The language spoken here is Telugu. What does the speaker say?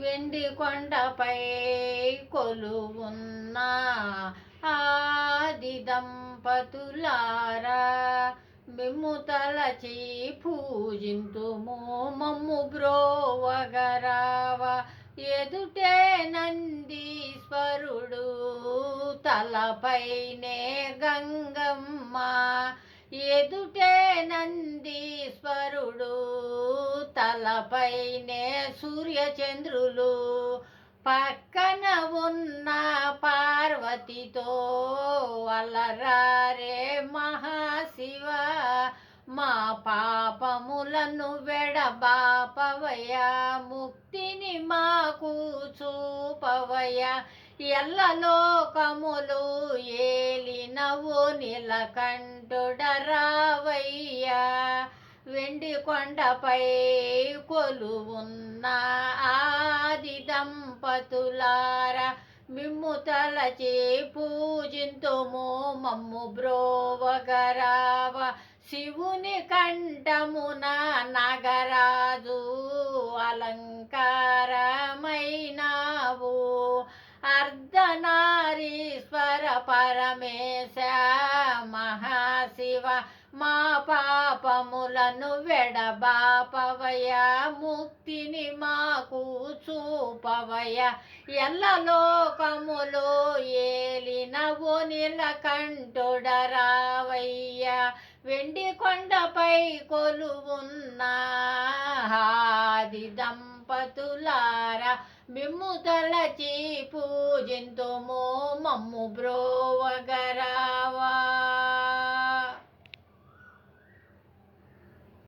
వెండి కొండపై కొలువున్న ఆది దంపతులారా మిమ్ము తలచి పూజింతుము మమ్ము బ్రోవగరావ. ఎదుటే నందీశ్వరుడు తలపైనే గంగమ్మ. ఎదుటే నందీశ్వరుడు తలపైనే సూర్యచంద్రులు పక్కన ఉన్న పార్వతితో అలరారే మహాశివ. మా పాపములను వెడబాపవయ ముక్తిని మాకు చూపవయ ఎల్లలోకములు ఏలినవు నిలకంఠుడరావయ్యా వెండి కొండపై కొలువున్న ఆది దంపతులారా మిమ్ము తలచి పూజింతుము మమ్ము బ్రోవగరావ. శివుని కంఠమున నగరాజు అలంక పరమేశ మహాశివ మా పాపములను వెడబాపవయ ముక్తిని మాకు చూపవయ ఎల్లలోకములు ఏలినవు నీలకంఠుడరావయ్య వెండి కొండపై కొలువున్న ఆది దంపతులారా మిమ్ము తలచి పూజింతుము మమ్ము బ్రో.